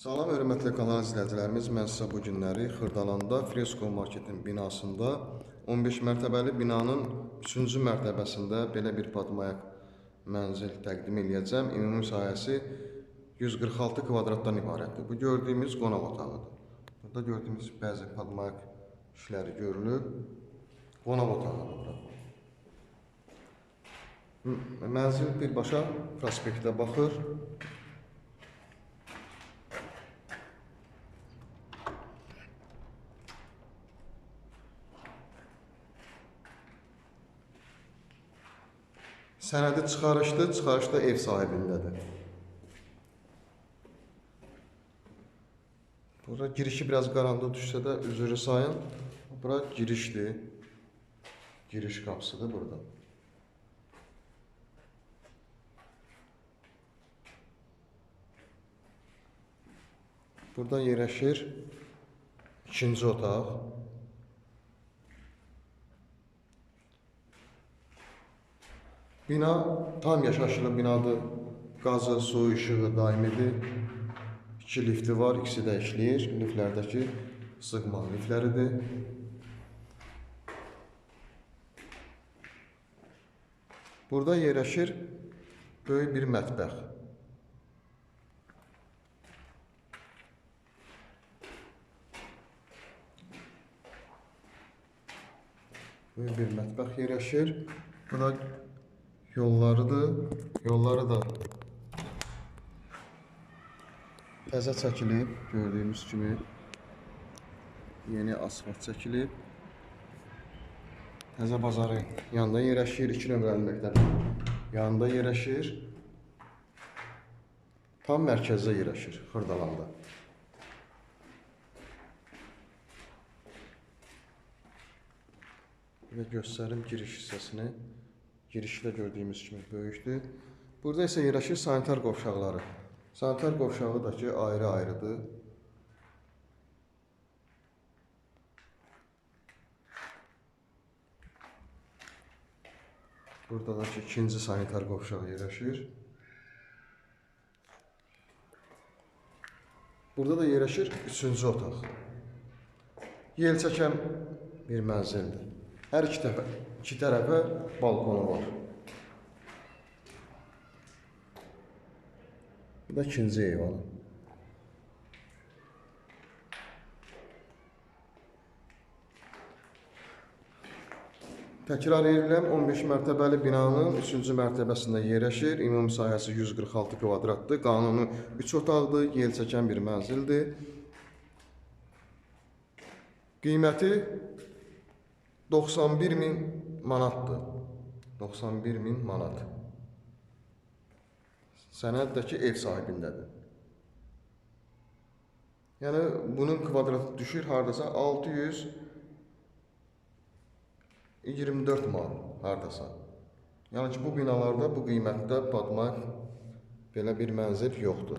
Salam hörmətli kanal izləyicilərimiz, mən sizə bu günləri Xırdalanda Fresko Marketin binasında 15 mərtəbəli binanın 3-cü mərtəbəsində belə bir padmayaq mənzil təqdim eləyəcəm. Ümumi sahəsi 146 kvadratdan ibarətdir. Bu gördüyümüz qonaq otağıdır. Burada gördüyümüz bəzi padmayaq işləri görülüb. Qonaq otağıdır bura. Mənzil birbaşa prospektə baxır. Sənədi çıxarışdı, çıxarış da ev sahibindədir. Bura girişi biraz qaranlıq düşsə də üzrü sayın. Bura girişdir. Giriş qapısıdır burada. Burada yerləşir ikinci otaq. Bina tam yaşayışlı binadır. Qazı, su, işığı daimidir. İki lifti var, ikisi də işləyir. Liftlərdəki sığma liftləridir. Burada yerləşir böyük bir mətbəx. Böyük bir mətbəx yerləşir. Bu da yollarıdır. Yolları da təzə çəkilib, gördüyümüz kimi. Yeni asfalt çəkilib. Təzə bazarı yanında yerləşir, 2 nömrəli məktəb. Yanında yerləşir. Tam mərkəzdə yerləşir, Xırdalanda. Və göstərim giriş hissəsini. Girişi də gördüyümüz kimi böyükdür. Burada isə yerləşir sanitar qovşaqları. Sanitar qovşağı da ki ayrı-ayrıdır. Burada da ki ikinci sanitar qovşağı yerləşir. Burada da yerləşir üçüncü otaq. Yel çəkən bir mənzildir. Hər iki tərəfə, iki tərəfə balkonu var. Bu da ikinci eyvanı. Təkrar edirəm, 15 mərtəbəli binanın 3-cü mərtəbəsində yerləşir. Ümumi sahəsi 146 kvadratdır. Qanuni 3 otaqdır, yel çəkən bir mənzildir. Qiyməti 91 min manatdır. 91 min manat. Sənəd də ki ev sahibindədir. Yəni bunun kvadratı düşür hardasa 624 manat hardasa. Yəni ki bu binalarda bu qiymətdə batmaq belə bir mənzil yoxdur.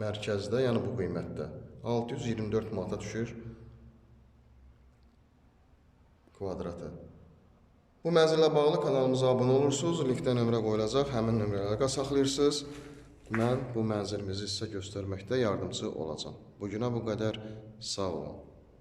Mərkəzdə, yəni bu qiymətdə 624 manata düşür kvadratı. Bu mənzillə bağlı kanalımıza abunə olursunuz, linkdə nömrə qoyulacaq, həmin nömrələrə saxlayırsınız. Mən bu mənzilimizi sizə göstərməkdə yardımcı olacağam. Bu günə bu qədər. Sağ olun.